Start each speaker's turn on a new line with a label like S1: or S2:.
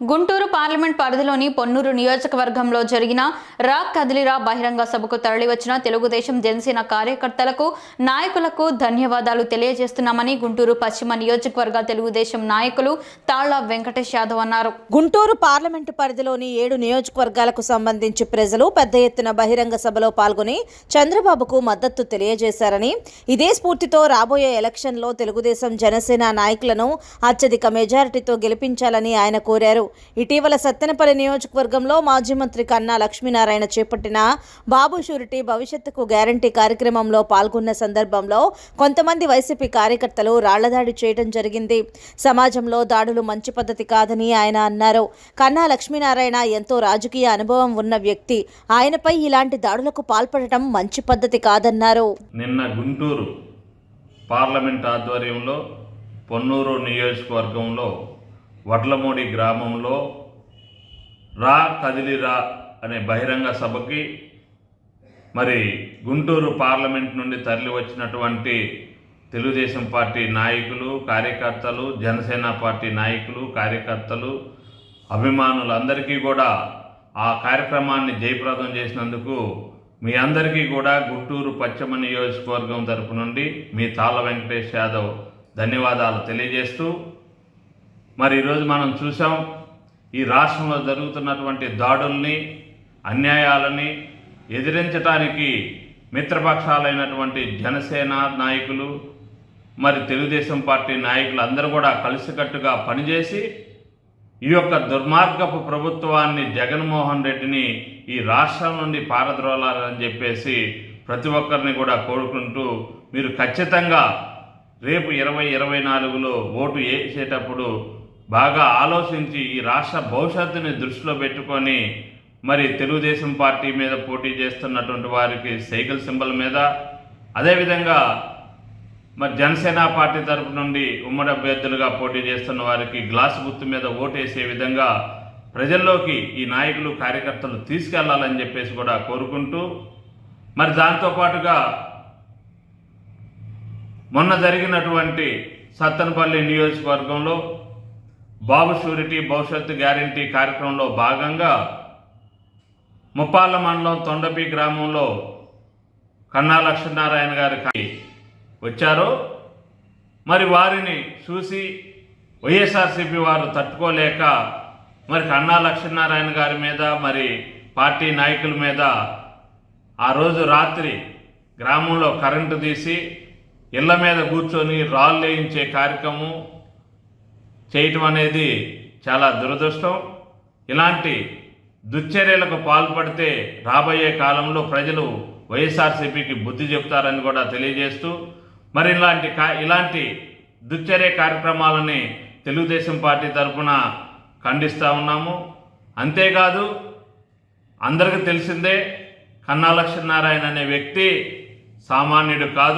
S1: Guntur parliament పరిధిలోని పొన్నూరు నియోజకవర్గంలో జరిగిన రా కదిలిరా బహిరంగ సభకు తరలివచ్చిన తెలుగుదేశం జనసేన కార్యకర్తలకు నాయకులకు ధన్యవాదాలు తెలియజేస్తున్నామని గుంటూరు పశ్చిమ నియోజకవర్గ తెలుగుదేశం నాయకులు తాళ్ళ వెంకటేష్ యాదవ్ అన్నారు.
S2: గుంటూరు పార్లమెంటు పరిధిలోని ఏడు నియోజకవర్గాలకు సంబంధించి ప్రజలు పెద్ద ఎత్తున బహిరంగ సభలో పాల్గొని చంద్రబాబుకు మద్దతు తెలియజేశారని ఇదే స్ఫూర్తితో రాబోయే ఎలక్షన్లో తెలుగుదేశం జనసేన నాయకులను అత్యధిక మెజారిటీతో గెలిపించాలని ఆయన కోరారు. ఇటీవల సత్తెనపల్లి నియోజకవర్గంలో మాజీ మంత్రి కన్నా లక్ష్మీనారాయణ చేపట్టిన బాబు షూరిటీ భవిష్యత్తుకు గ్యారంటీ కార్యక్రమంలో పాల్గొన్న సందర్భంలో కొంతమంది వైసీపీ కార్యకర్తలు రాళ్ళదాడి చేయడం జరిగింది. సమాజంలో దాడులు మంచి పద్ధతి కాదని ఆయన అన్నారు. కన్నా లక్ష్మీనారాయణ ఎంతో రాజకీయ అనుభవం ఉన్న వ్యక్తి. ఆయనపై ఇలాంటి దాడులకు పాల్పడటం మంచి పద్ధతి కాదన్నారు.
S3: నిన్న గుంటూరు పార్లమెంట్ ఆధ్వర్యంలో పొన్నూరు నియోజకవర్గంలో వడ్లమూడి గ్రామంలో రా కదిలిరా అనే బహిరంగ సభకి మరి గుంటూరు పార్లమెంట్ నుండి తరలి వచ్చినటువంటి తెలుగుదేశం పార్టీ నాయకులు కార్యకర్తలు జనసేన పార్టీ నాయకులు కార్యకర్తలు అభిమానులందరికీ కూడా ఆ కార్యక్రమాన్ని జయప్రదం చేసినందుకు మీ అందరికీ కూడా గుంటూరు పశ్చిమ నియోజకవర్గం తరపు నుండి మీ తాళ వెంకటేష్ యాదవ్ ధన్యవాదాలు తెలియజేస్తూ మరి ఈరోజు మనం చూసాం ఈ రాష్ట్రంలో జరుగుతున్నటువంటి దాడుల్ని అన్యాయాలని ఎదిరించడానికి మిత్రపక్షాలైనటువంటి జనసేన నాయకులు మరి తెలుగుదేశం పార్టీ నాయకులు అందరూ కూడా కలిసికట్టుగా పనిచేసి ఈ యొక్క దుర్మార్గపు ప్రభుత్వాన్ని జగన్మోహన్ రెడ్డిని ఈ రాష్ట్రం నుండి పారద్రోలాలని చెప్పేసి ప్రతి ఒక్కరిని కూడా కోరుకుంటూ మీరు ఖచ్చితంగా రేపు ఇరవై ఇరవై నాలుగులో ఓటు వేసేటప్పుడు బాగా ఆలోచించి ఈ రాష్ట్ర భవిష్యత్తుని దృష్టిలో పెట్టుకొని మరి తెలుగుదేశం పార్టీ మీద పోటీ చేస్తున్నటువంటి వారికి సైకిల్ సింబల్ మీద అదేవిధంగా మరి జనసేన పార్టీ తరపు నుండి ఉమ్మడి అభ్యర్థులుగా పోటీ చేస్తున్న వారికి గ్లాసు గుర్తు మీద ఓటేసే విధంగా ప్రజల్లోకి ఈ నాయకులు కార్యకర్తలు తీసుకెళ్ళాలని చెప్పేసి కూడా కోరుకుంటూ మరి దాంతోపాటుగా మొన్న జరిగినటువంటి సత్తనపల్లి నియోజకవర్గంలో బాబు షూరిటీ భవిష్యత్తు గ్యారంటీ కార్యక్రమంలో భాగంగా ముప్పాళ్ళ మండలం తొండపి గ్రామంలో కన్నా లక్ష్మీనారాయణ గారికి వచ్చారో. మరి వారిని చూసి వైఎస్ఆర్సీపీ వారు తట్టుకోలేక మరి కన్నా లక్ష్మీనారాయణ గారి మీద మరి పార్టీ నాయకుల మీద ఆ రోజు రాత్రి గ్రామంలో కరెంటు తీసి ఇళ్ళ మీద కూర్చొని రాళ్ళు వేయించే కార్యక్రమం చేయటం అనేది చాలా దురదృష్టం. ఇలాంటి దుశ్చర్యలకు పాల్పడితే రాబోయే కాలంలో ప్రజలు వైఎస్ఆర్సీపీకి బుద్ధి చెప్తారని కూడా తెలియజేస్తూ మరి ఇలాంటి కా ఇలాంటి దుశ్చర్య కార్యక్రమాలని తెలుగుదేశం పార్టీ తరఫున ఖండిస్తూ ఉన్నాము. అంతేకాదు అందరికీ తెలిసిందే కన్నా లక్ష్మీనారాయణ అనే వ్యక్తి సామాన్యుడు కాదు.